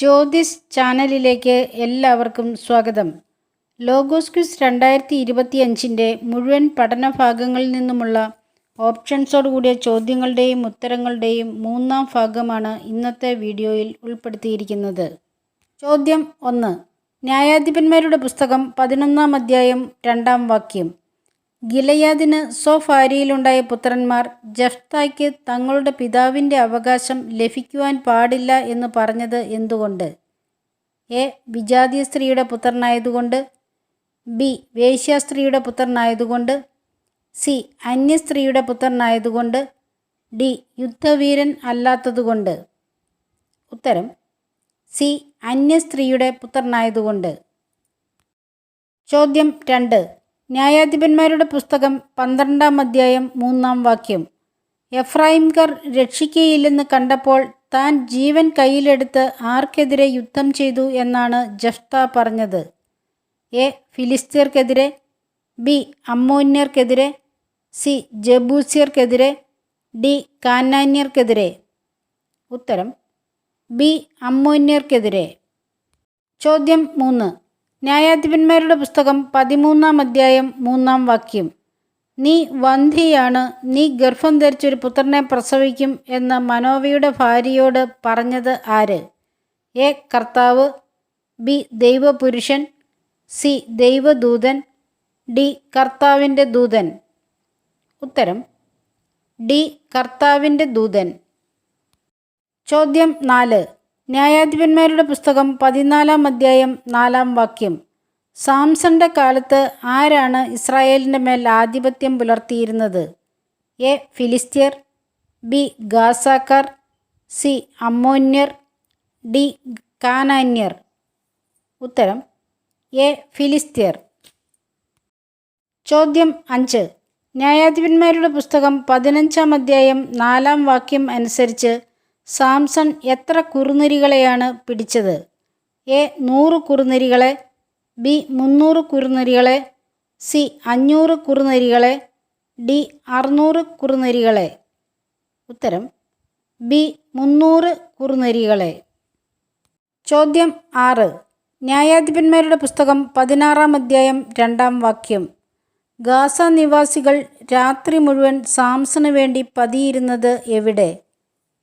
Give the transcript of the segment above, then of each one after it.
ജ്യോതിസ് ചാനലിലേക്ക് എല്ലാവർക്കും സ്വാഗതം. ലോഗോസ് ക്വിസ് രണ്ടായിരത്തി ഇരുപത്തിയഞ്ചിന്റെ മുഴുവൻ പഠന ഭാഗങ്ങളിൽ നിന്നുമുള്ള ഓപ്ഷൻസോടുകൂടിയ ചോദ്യങ്ങളുടെയും ഉത്തരങ്ങളുടെയും മൂന്നാം ഭാഗമാണ് ഇന്നത്തെ വീഡിയോയിൽ ഉൾപ്പെടുത്തിയിരിക്കുന്നത്. ചോദ്യം ഒന്ന്. ന്യായാധിപന്മാരുടെ പുസ്തകം പതിനൊന്നാം അധ്യായം രണ്ടാം വാക്യം. ഗിലയാദിന് സോഫാരിയിലുണ്ടായ പുത്രന്മാർ ജഫ്തായ്ക്ക് തങ്ങളുടെ പിതാവിന്റെ അവകാശം ലഭിക്കുവാൻ പാടില്ല എന്ന് പറഞ്ഞത് എന്തുകൊണ്ട്? എ. വിജാതീയ സ്ത്രീയുടെ പുത്രനായതുകൊണ്ട്. ബി. വേശ്യ സ്ത്രീയുടെ പുത്രനായതുകൊണ്ട്. സി. അന്യസ്ത്രീയുടെ പുത്രനായതുകൊണ്ട്. ഡി. യുദ്ധവീരൻ അല്ലാത്തതുകൊണ്ട്. ഉത്തരം. സി. അന്യസ്ത്രീയുടെ പുത്രനായതുകൊണ്ട്. ചോദ്യം രണ്ട്. ന്യായാധിപന്മാരുടെ പുസ്തകം പന്ത്രണ്ടാം അധ്യായം മൂന്നാം വാക്യം. എഫ്രൈംകർ രക്ഷിക്കയില്ലെന്ന് കണ്ടപ്പോൾ താൻ ജീവൻ കയ്യിലെടുത്ത് ആർക്കെതിരെ യുദ്ധം ചെയ്തു എന്നാണ് ജഫ്ത പറഞ്ഞത്. എ. ഫിലിസ്തീർക്കെതിരെ ബി. അമ്മോന്യർക്കെതിരെ സി. ജബൂസിയർക്കെതിരെ ഡി. കാനാന്യർക്കെതിരെ. ഉത്തരം ബി. അമ്മോന്യർക്കെതിരെ. ചോദ്യം മൂന്ന്. ന്യായാധിപന്മാരുടെ പുസ്തകം പതിമൂന്നാം അധ്യായം മൂന്നാം വാക്യം. നീ വന്ധിയാണ് നീ ഗർഭം ധരിച്ചൊരു പുത്രനെ പ്രസവിക്കും എന്ന് മനോവിയുടെ ഭാര്യയോട് പറഞ്ഞത് ആര്? എ. കർത്താവ് ബി. ദൈവപുരുഷൻ സി. ദൈവദൂതൻ ഡി. കർത്താവിന്റെ ദൂതൻ. ഉത്തരം ഡി. കർത്താവിന്റെ ദൂതൻ. ചോദ്യം നാല്. ന്യായാധിപന്മാരുടെ പുസ്തകം പതിനാലാം അധ്യായം നാലാം വാക്യം. സാംസന്റെ കാലത്ത് ആരാണ് ഇസ്രായേലിന്റെ മേൽ ആധിപത്യം പുലർത്തിയിരുന്നത്? എ. ഫിലിസ്ത്യർ ബി. ഗാസാക്കർ സി. അമ്മോന്യർ ഡി. കാനാന്യർ. ഉത്തരം എ. ഫിലിസ്ത്യർ. ചോദ്യം അഞ്ച്. ന്യായാധിപന്മാരുടെ പുസ്തകം പതിനഞ്ചാം അധ്യായം നാലാം വാക്യം അനുസരിച്ച് സാംസൺ എത്ര കുറുനരികളെയാണ് പിടിച്ചത്? എ നൂറ് കുറുനരികളെ ബി മുന്നൂറ് കുറുനരികളെ സി അഞ്ഞൂറ് കുറുനരികളെ ഡി അറുന്നൂറ് കുറുനരികളെ. ഉത്തരം ബി മുന്നൂറ് കുറുനരികളെ. ചോദ്യം ആറ്. ന്യായാധിപന്മാരുടെ പുസ്തകം പതിനാറാം അധ്യായം രണ്ടാം വാക്യം. ഗാസ നിവാസികൾ രാത്രി മുഴുവൻ സാംസന് വേണ്ടി പതിയിരുന്നത് എവിടെ?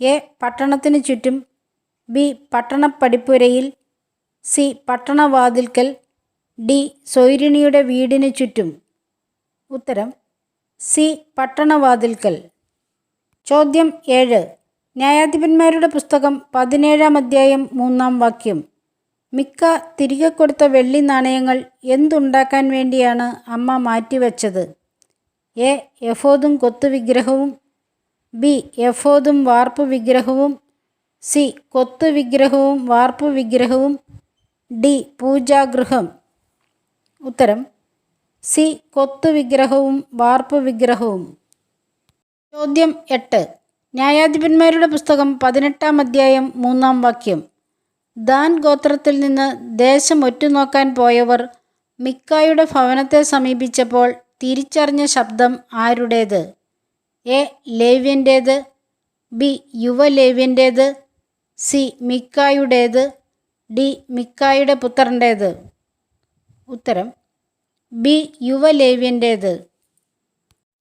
എ പട്ടണത്തിന് ചുറ്റും ബി പട്ടണപ്പടിപ്പുരയിൽ സി പട്ടണവാതിൽക്കൽ ഡി സൊയിരിണിയുടെ വീടിന് ചുറ്റും. ഉത്തരം സി പട്ടണവാതിൽക്കൽ. ചോദ്യം ഏഴ്. ന്യായാധിപന്മാരുടെ പുസ്തകം പതിനേഴാം അധ്യായം മൂന്നാം വാക്യം. മിക്ക തിരികെ കൊടുത്ത വെള്ളി നാണയങ്ങൾ എന്തുണ്ടാക്കാൻ വേണ്ടിയാണ് അമ്മ മാറ്റിവെച്ചത്? എ. യഫോദും കൊത്തു വിഗ്രഹവും ബി എഫോദും വാർപ്പ് വിഗ്രഹവും സി കൊത്ത് വിഗ്രഹവും വാർപ്പ് വിഗ്രഹവും ഡി പൂജാഗൃഹം. ഉത്തരം സി കൊത്ത് വിഗ്രഹവും വാർപ്പ് വിഗ്രഹവും. ചോദ്യം എട്ട്. ന്യായാധിപന്മാരുടെ പുസ്തകം പതിനെട്ടാം അധ്യായം മൂന്നാം വാക്യം. ദാൻ ഗോത്രത്തിൽ നിന്ന് ദേശം ഒറ്റുനോക്കാൻ പോയവർ മിക്കായുടെ ഭവനത്തെ സമീപിച്ചപ്പോൾ തിരിച്ചറിഞ്ഞ ശബ്ദം ആരുടേത്? എ ലേവ്യന്റേത് ബി യുവലേവ്യന്റേത് സി മിക്കായുടേത് ഡി മിക്കായുടെ പുത്രന്റേത്. ഉത്തരം ബി യുവലേവ്യന്റേത്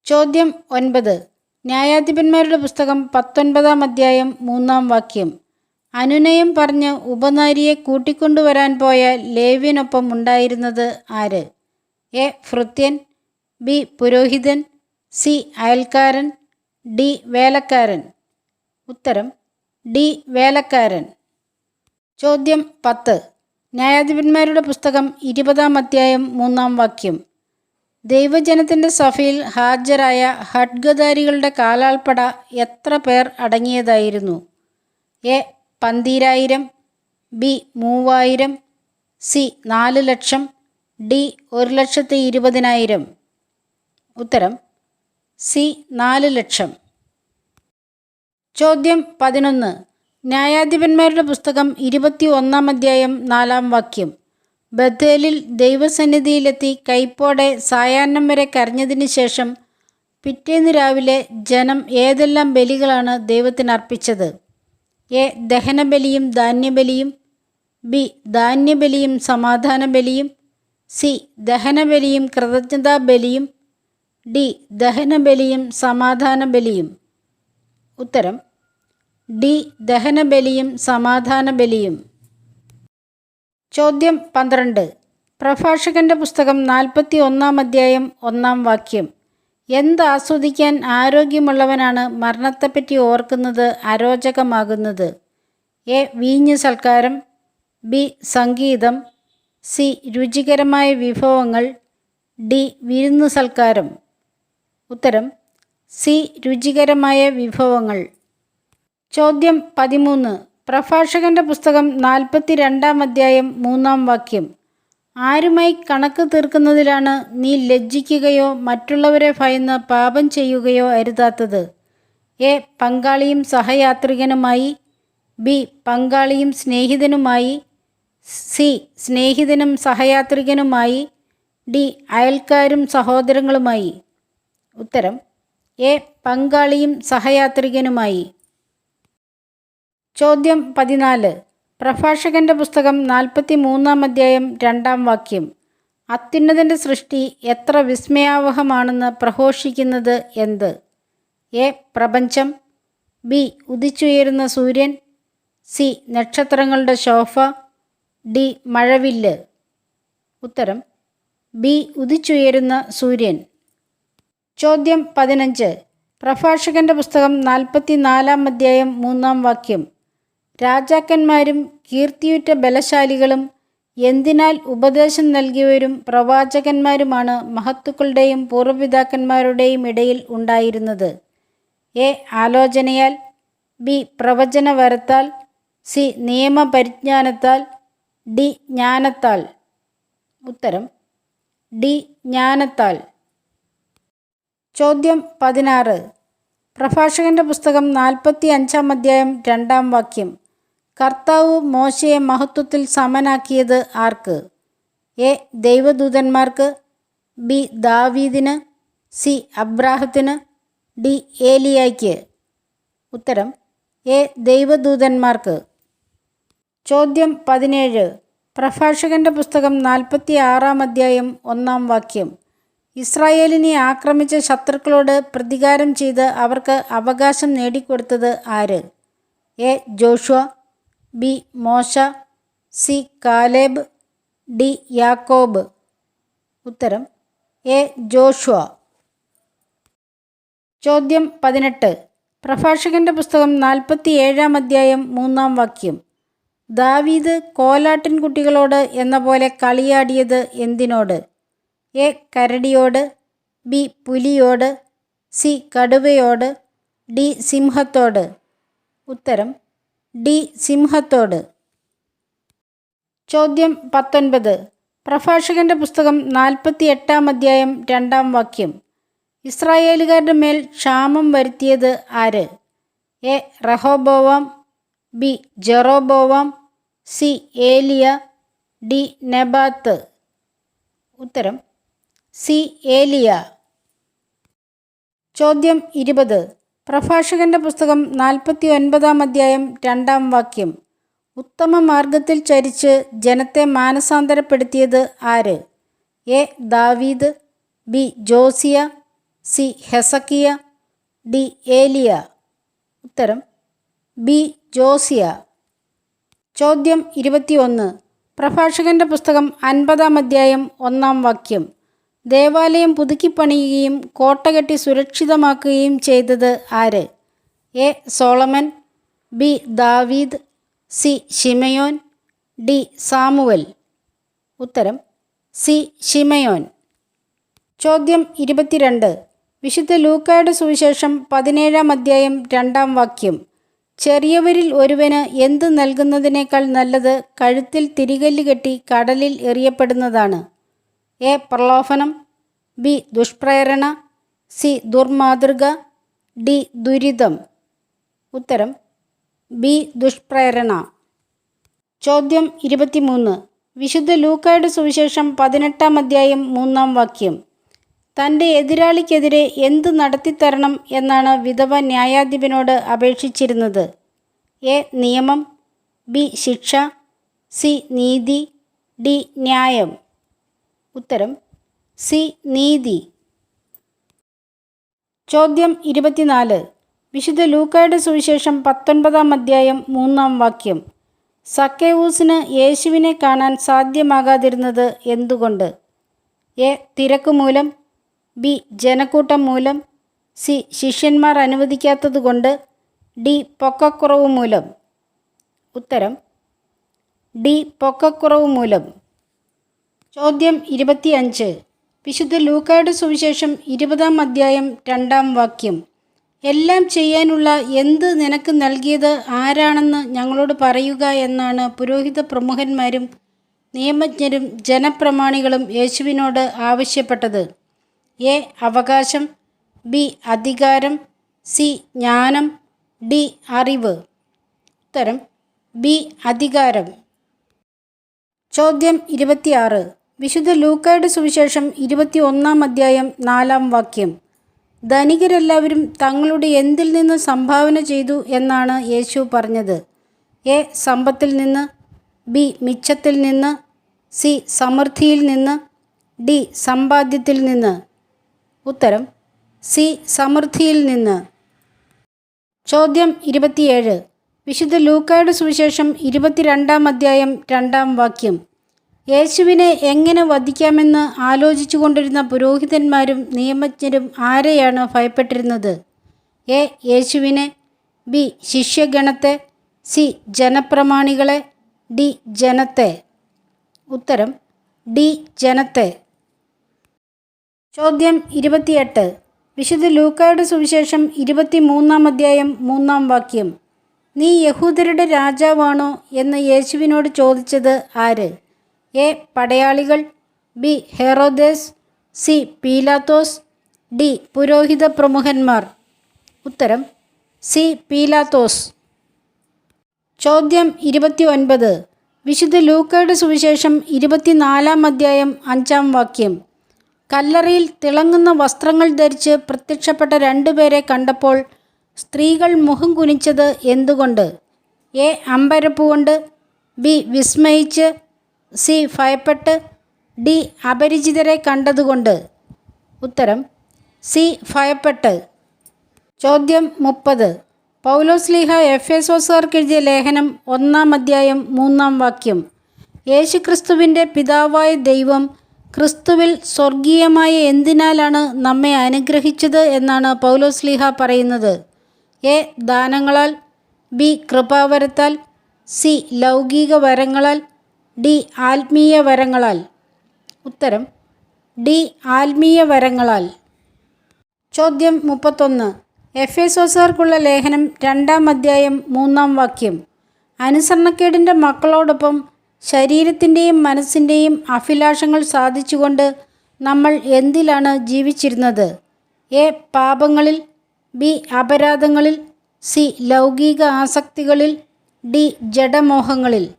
ചോദ്യം ഒൻപത്. ന്യായാധിപന്മാരുടെ പുസ്തകം പത്തൊൻപതാം അധ്യായം മൂന്നാം വാക്യം. അനുനയം പറഞ്ഞ് ഉപനാരിയെ കൂട്ടിക്കൊണ്ടുവരാൻ പോയ ലേവ്യനൊപ്പം ഉണ്ടായിരുന്നത് ആര്? എ. ഭൃത്യൻ ബി. പുരോഹിതൻ സി അയൽക്കാരൻ ഡി വേലക്കാരൻ. ഉത്തരം ഡി വേലക്കാരൻ. ചോദ്യം പത്ത്. ന്യായാധിപന്മാരുടെ പുസ്തകം ഇരുപതാം അധ്യായം മൂന്നാം വാക്യം. ദൈവജനത്തിന്റെ സഭയിൽ ഹാജരായ ഹഡ്ഗധാരികളുടെ കാലാൾപ്പട എത്ര പേർ അടങ്ങിയതായിരുന്നു? എ പന്തീരായിരം ബി മൂവായിരം സി നാല് ലക്ഷം ഡി ഒരു ലക്ഷത്തി ഇരുപതിനായിരം. ഉത്തരം സി നാല് ലക്ഷം. ചോദ്യം പതിനൊന്ന്. ന്യായാധിപന്മാരുടെ പുസ്തകം ഇരുപത്തി ഒന്നാം അധ്യായം നാലാം വാക്യം. ബത്തേലിൽ ദൈവസന്നിധിയിലെത്തി കൈപ്പോടെ സായാഹ്നം വരെ കരഞ്ഞതിന് ശേഷം പിറ്റേന്ന് രാവിലെ ജനം ഏതെല്ലാം ബലികളാണ് ദൈവത്തിന് അർപ്പിച്ചത്? എ. ദഹനബലിയും ധാന്യബലിയും ബി. ധാന്യബലിയും സമാധാന ബലിയും സി. ദഹനബലിയും കൃതജ്ഞതാ ബലിയും ഡി. ദഹനബലിയും സമാധാന ബലിയും ഉത്തരം ഡി. ദഹനബലിയും സമാധാന ബലിയും ചോദ്യം പന്ത്രണ്ട്. പ്രഭാഷകന്റെ പുസ്തകം നാൽപ്പത്തി ഒന്നാം അധ്യായം ഒന്നാം വാക്യം. എന്ത് ആസ്വദിക്കാൻ ആരോഗ്യമുള്ളവനാണ് മരണത്തെപ്പറ്റി ഓർക്കുന്നത് അരോചകമാകുന്നത്? എ. വീഞ്ഞ് സൽക്കാരം. ബി. സംഗീതം. സി. രുചികരമായ വിഭവങ്ങൾ. ഡി. വിരുന്ന് സൽക്കാരം. ഉത്തരം സി. രുചികരമായ വിഭവങ്ങൾ. ചോദ്യം പതിമൂന്ന്. പ്രഭാഷകന്റെ പുസ്തകം നാൽപ്പത്തി രണ്ടാം അധ്യായം മൂന്നാം വാക്യം. ആരുമായി കണക്ക് തീർക്കുന്നതിലാണ് നീ ലജ്ജിക്കുകയോ മറ്റുള്ളവരെ ഭയന്ന് പാപം ചെയ്യുകയോ അരുതാത്തത്? എ. പങ്കാളിയും സഹയാത്രികനുമായി. ബി. പങ്കാളിയും സ്നേഹിതനുമായി. സി. സ്നേഹിതനും സഹയാത്രികനുമായി. ഡി. അയൽക്കാരും സഹോദരങ്ങളുമായി. ഉത്തരം എ പങ്കാളിയും സഹയാത്രികനുമായി. ചോദ്യം പതിനാല് പ്രഭാഷകന്റെ പുസ്തകം നാൽപ്പത്തി മൂന്നാം അധ്യായം രണ്ടാം വാക്യം. അത്യുന്നതന്റെ സൃഷ്ടി എത്ര വിസ്മയാവഹമാണെന്ന് പ്രഘോഷിക്കുന്നത് എന്ത്? എ പ്രപഞ്ചം. ബി ഉദിച്ചുയരുന്ന സൂര്യൻ. സി നക്ഷത്രങ്ങളുടെ ശോഭ. ഡി മഴവില്ല്. ഉത്തരം ബി ഉദിച്ചുയരുന്ന സൂര്യൻ. ചോദ്യം പതിനഞ്ച്. പ്രഭാഷകന്റെ പുസ്തകം നാൽപ്പത്തി നാലാം അധ്യായം മൂന്നാം വാക്യം. രാജാക്കന്മാരും കീർത്തിയുറ്റ ബലശാലികളും എന്തിനാൽ ഉപദേശം നൽകിയവരും പ്രവാചകന്മാരുമാണ് മഹത്തുക്കളുടെയും പൂർവപിതാക്കന്മാരുടെയും ഇടയിൽ ഉണ്ടായിരുന്നത്. എ. ആലോചനയാൽ ബി. പ്രവചനവരത്താൽ സി. നിയമപരിജ്ഞാനത്താൽ ഡി. ജ്ഞാനത്താൽ. ഉത്തരം ഡി. ജ്ഞാനത്താൽ. ചോദ്യം പതിനാറ്. പ്രഭാഷകന്റെ പുസ്തകം നാൽപ്പത്തി അഞ്ചാം അധ്യായം രണ്ടാം വാക്യം. കർത്താവ് മോശയെ മഹത്വത്തിൽ സമനാക്കിയത് ആർക്ക്? എ. ദൈവദൂതന്മാർക്ക്. ബി. ദാവീദിന്. സി. അബ്രാഹത്തിന്. ഡി. ഏലിയായ്ക്ക്. ഉത്തരം എ. ദൈവദൂതന്മാർക്ക്. ചോദ്യം പതിനേഴ്. പ്രഭാഷകന്റെ പുസ്തകം നാൽപ്പത്തി ആറാം അധ്യായം ഒന്നാം വാക്യം. ഇസ്രായേലിനെ ആക്രമിച്ച ശത്രുക്കളോട് പ്രതികാരം ചെയ്ത് അവർക്ക് അവകാശം നേടിക്കൊടുത്തത് ആര്? എ. Joshua B. മോശ സി. Caleb D. യാക്കോബ്. ഉത്തരം എ. ജോഷുവ. ചോദ്യം പതിനെട്ട്. പ്രഭാഷകന്റെ പുസ്തകം നാൽപ്പത്തി ഏഴാം അധ്യായം മൂന്നാം വാക്യം. ദാവീദ് കോലാട്ടിൻകുട്ടികളോട് എന്ന പോലെ കളിയാടിയത് എന്തിനോട്? എ കരടിയോട് ബി പുലിയോട് സി കടുവയോട് ഡി സിംഹത്തോട്. ഉത്തരം ഡി സിംഹത്തോട്. ചോദ്യം പത്തൊൻപത്. പ്രഭാഷകന്റെ പുസ്തകം നാൽപ്പത്തി എട്ടാം അധ്യായം രണ്ടാം വാക്യം. ഇസ്രായേലുകാരുടെ മേൽ ക്ഷാമം വരുത്തിയത് ആര്? A Rehoboam B Jeroboam C Eliya D Nebat. ഉത്തരം സി. ഏലിയ. ചോദ്യം ഇരുപത്. പ്രഭാഷകന്റെ പുസ്തകം നാൽപ്പത്തി ഒൻപതാം അധ്യായം രണ്ടാം വാക്യം. ഉത്തമ മാർഗത്തിൽ ചരിച്ച് ജനത്തെ മാനസാന്തരപ്പെടുത്തിയത് ആര്? എ. ദാവീദ് B. Josiah C. Hezekiah D. ഏലിയ. ഉത്തരം ബി. ജോസിയ. ചോദ്യം ഇരുപത്തിയൊന്ന്. പ്രഭാഷകന്റെ പുസ്തകം അൻപതാം അധ്യായം ഒന്നാം വാക്യം. ദേവാലയം പുതുക്കിപ്പണിയുകയും കോട്ട കെട്ടി സുരക്ഷിതമാക്കുകയും ചെയ്തത് ആര്? എ. Solomon B. ദാവീദ് സി. ഷിമയോൻ ഡി. സാമുവൽ. ഉത്തരം സി. ഷിമയോൻ ചോദ്യം ഇരുപത്തിരണ്ട്. വിശുദ്ധ ലൂക്കായുടെ സുവിശേഷം പതിനേഴാം അധ്യായം രണ്ടാം വാക്യം. ചെറിയവരിൽ ഒരുവന് എന്ത് നൽകുന്നതിനേക്കാൾ നല്ലത് കഴുത്തിൽ തിരികല്ല് കെട്ടി കടലിൽ എറിയപ്പെടുന്നതാണ്. എ പ്രലോഭനം ബി ദുഷ്പ്രേരണ സി ദുർമാതൃക ഡി ദുരിതം. ഉത്തരം ബി ദുഷ്പ്രേരണ. ചോദ്യം ഇരുപത്തിമൂന്ന്. വിശുദ്ധ ലൂക്കായുടെ സുവിശേഷം പതിനെട്ടാം അധ്യായം മൂന്നാം വാക്യം. തന്റെ എതിരാളിക്കെതിരെ എന്ത് നടത്തിത്തരണം എന്നാണ് വിധവ ന്യായാധിപനോട് അപേക്ഷിച്ചിരുന്നത്? എ നിയമം ബി ശിക്ഷ സി നീതി ഡി ന്യായം. ഉത്തരം സി നീതി. ചോദ്യം ഇരുപത്തിനാല്. വിശുദ്ധ ലൂക്കയുടെ സുവിശേഷം പത്തൊൻപതാം അധ്യായം മൂന്നാം വാക്യം. സക്കേവൂസിന് യേശുവിനെ കാണാൻ സാധ്യമാകാതിരുന്നത് എന്തുകൊണ്ട്? എ തിരക്ക് മൂലം. ബി ജനക്കൂട്ടം മൂലം. സി ശിഷ്യന്മാർ അനുവദിക്കാത്തതുകൊണ്ട് ഡി പൊക്കക്കുറവ് മൂലം. ഉത്തരം. ഡി പൊക്കക്കുറവ് മൂലം. ചോദ്യം ഇരുപത്തിയഞ്ച്. വിശുദ്ധ ലൂക്കായുടെ സുവിശേഷം ഇരുപതാം അധ്യായം രണ്ടാം വാക്യം. എല്ലാം ചെയ്യാനുള്ള എന്ത് നിനക്ക് നൽകിയത് ആരാണെന്ന് ഞങ്ങളോട് പറയുക എന്നാണ് പുരോഹിത പ്രമുഖന്മാരും നിയമജ്ഞരും ജനപ്രമാണികളും യേശുവിനോട് ആവശ്യപ്പെട്ടത്. എ. അവകാശം. ബി. അധികാരം. സി. ജ്ഞാനം. ഡി. അറിവ്. ഉത്തരം. ബി. അധികാരം. ചോദ്യം ഇരുപത്തിയാറ്. വിശുദ്ധ ലൂക്കയുടെ സുവിശേഷം ഇരുപത്തി ഒന്നാം അധ്യായം നാലാം വാക്യം. ധനികരെല്ലാവരും തങ്ങളുടെ എന്തിൽ നിന്ന് സംഭാവന ചെയ്തു എന്നാണ് യേശു പറഞ്ഞത്. എ സമ്പത്തിൽ നിന്ന് ബി മിച്ചത്തിൽ നിന്ന് സി സമൃദ്ധിയിൽ നിന്ന് ഡി സമ്പാദ്യത്തിൽ നിന്ന്. ഉത്തരം സി സമൃദ്ധിയിൽ നിന്ന്. ചോദ്യം ഇരുപത്തിയേഴ്. വിശുദ്ധ ലൂക്കായുടെ സുവിശേഷം ഇരുപത്തിരണ്ടാം അധ്യായം രണ്ടാം വാക്യം. യേശുവിനെ എങ്ങനെ വധിക്കാമെന്ന് ആലോചിച്ചു കൊണ്ടിരുന്ന പുരോഹിതന്മാരും നിയമജ്ഞരും ആരെയാണ് ഭയപ്പെട്ടിരുന്നത്? എ. യേശുവിനെ ബി. ശിഷ്യഗണത്തെ സി. ജനപ്രമാണികളെ ഡി. ജനത്തെ. ഉത്തരം ഡി. ജനത്തെ. ചോദ്യം ഇരുപത്തിയെട്ട്. വിശുദ്ധ ലൂക്കായുടെ സുവിശേഷം ഇരുപത്തി മൂന്നാം അധ്യായം മൂന്നാം വാക്യം. നീ യഹൂദരുടെ രാജാവാണോ? എന്ന് യേശുവിനോട് ചോദിച്ചത് ആര്? എ. പടയാളികൾ ബി. ഹെറോദേസ് സി. പീലാത്തോസ് ഡി. പുരോഹിത പ്രമുഖന്മാർ. ഉത്തരം സി. പീലാത്തോസ്. ചോദ്യം ഇരുപത്തി ഒൻപത് വിശുദ്ധ ലൂക്കയുടെ സുവിശേഷം ഇരുപത്തിനാലാം അധ്യായം അഞ്ചാം വാക്യം. കല്ലറയിൽ തിളങ്ങുന്ന വസ്ത്രങ്ങൾ ധരിച്ച് പ്രത്യക്ഷപ്പെട്ട രണ്ടുപേരെ കണ്ടപ്പോൾ സ്ത്രീകൾ മുഖം കുനിച്ചത് എന്തുകൊണ്ട്? എ. അമ്പരപ്പുകൊണ്ട് ബി. വിസ്മയിച്ച് സി ഭയപ്പെട്ട് ഡി അപരിചിതരെ കണ്ടതുകൊണ്ട്. ഉത്തരം സി ഭയപ്പെട്ട്. ചോദ്യം മുപ്പത്. പൗലോസ്ലീഹ എഫ് എസോസാർക്ക് എഴുതിയ ലേഖനം ഒന്നാം അധ്യായം മൂന്നാം വാക്യം. യേശുക്രിസ്തുവിന്റെ പിതാവായ ദൈവം ക്രിസ്തുവിൽ സ്വർഗീയമായ എന്തിനാലാണ് നമ്മെ അനുഗ്രഹിച്ചത് എന്നാണ് പൗലോസ് ലീഹ പറയുന്നത്. എ. ദാനങ്ങളാൽ ബി. കൃപാവരത്താൽ സി. ലൗകിക വരങ്ങളാൽ ഡി ആത്മീയ വരങ്ങളാൽ. ഉത്തരം ഡി ആത്മീയ വരങ്ങളാൽ. ചോദ്യം മുപ്പത്തൊന്ന്. എഫ് എസോസാർക്കുള്ള ലേഖനം രണ്ടാം അധ്യായം മൂന്നാം വാക്യം. അനുസരണക്കേടിന്റെ മക്കളോടൊപ്പം ശരീരത്തിന്റെയും മനസ്സിന്റെയും അഭിലാഷങ്ങൾ സാധിച്ചുകൊണ്ട് നമ്മൾ എന്തിലാണ് ജീവിച്ചിരുന്നത്? എ. പാപങ്ങളിൽ ബി. അപരാധങ്ങളിൽ സി. ലൗകിക ആസക്തികളിൽ ഡി. ജഡമോഹങ്ങളിൽ.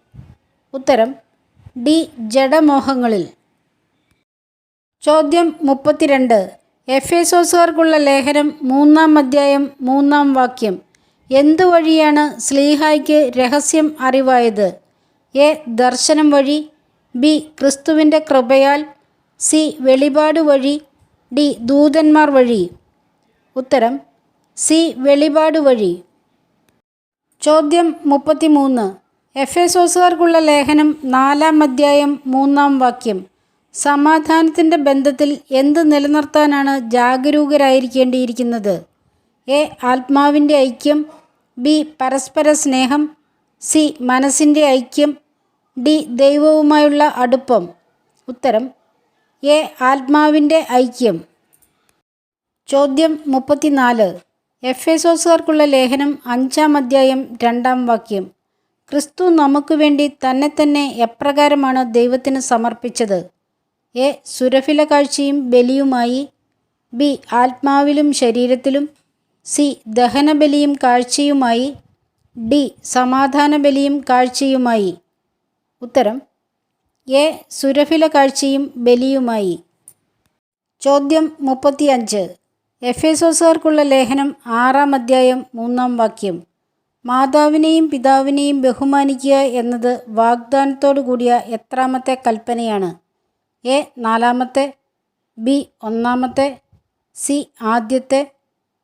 ഉത്തരം ഡി ജഡമോഹങ്ങളിൽ. ചോദ്യം മുപ്പത്തിരണ്ട്. എഫ് എസോസുകാർക്കുള്ള ലേഖനം മൂന്നാം അധ്യായം മൂന്നാം വാക്യം. എന്തുവഴിയാണ് സ്ലീഹായ്ക്ക് രഹസ്യം അറിവായത്? എ. ദർശനം വഴി. ബി. ക്രിസ്തുവിന്റെ കൃപയാൽ. സി. വെളിപാട് വഴി. ഡി. ദൂതന്മാർ വഴി. ഉത്തരം. സി. വെളിപാട് വഴി. ചോദ്യം മുപ്പത്തിമൂന്ന്. എഫ് എസോസുകാർക്കുള്ള ലേഖനം നാലാം അധ്യായം മൂന്നാം വാക്യം. സമാധാനത്തിന്റെ ബന്ധത്തിൽ എന്ത് നിലനിർത്താനാണ് ജാഗരൂകരായിരിക്കേണ്ടിയിരിക്കുന്നത്? എ. ആത്മാവിന്റെ ഐക്യം. ബി. പരസ്പര സ്നേഹം. സി. മനസ്സിന്റെ ഐക്യം. ഡി. ദൈവവുമായുള്ള അടുപ്പം. ഉത്തരം എ. ആത്മാവിന്റെ ഐക്യം. ചോദ്യം മുപ്പത്തിനാല്. എഫ് എസോസുകാർക്കുള്ള ലേഖനം അഞ്ചാം അധ്യായം രണ്ടാം വാക്യം. ക്രിസ്തു നമുക്ക് വേണ്ടി തന്നെ തന്നെ എപ്രകാരമാണ് ദൈവത്തിന് സമർപ്പിച്ചത്? എ. സുരഫില കാഴ്ചയും ബലിയുമായി. ബി. ആത്മാവിലും ശരീരത്തിലും. സി. ദഹനബലിയും കാഴ്ചയുമായി. ഡി. സമാധാന ബലിയും കാഴ്ചയുമായി. ഉത്തരം. എ. സുരഫില കാഴ്ചയും ബലിയുമായി. ചോദ്യം മുപ്പത്തിയഞ്ച്. എഫ് എസോസുകാർക്കുള്ള ലേഖനം ആറാം അധ്യായം മൂന്നാം വാക്യം. മാതാവിനെയും പിതാവിനെയും ബഹുമാനിക്കുക എന്നത് വാഗ്ദാനത്തോടു കൂടിയ എത്രാമത്തെ കൽപ്പനയാണ്. എ നാലാമത്തെ ബി ഒന്നാമത്തെ സി ആദ്യത്തെ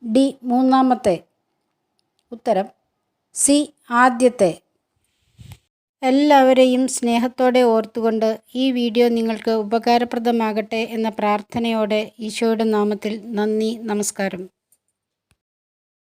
ഡി മൂന്നാമത്തെ. ഉത്തരം സി ആദ്യത്തെ. എല്ലാവരെയും സ്നേഹത്തോടെ ഓർത്തുകൊണ്ട് ഈ വീഡിയോ നിങ്ങൾക്ക് ഉപകാരപ്രദമാകട്ടെ എന്ന പ്രാർത്ഥനയോടെ ഈശോയുടെ നാമത്തിൽ നന്ദി നമസ്കാരം.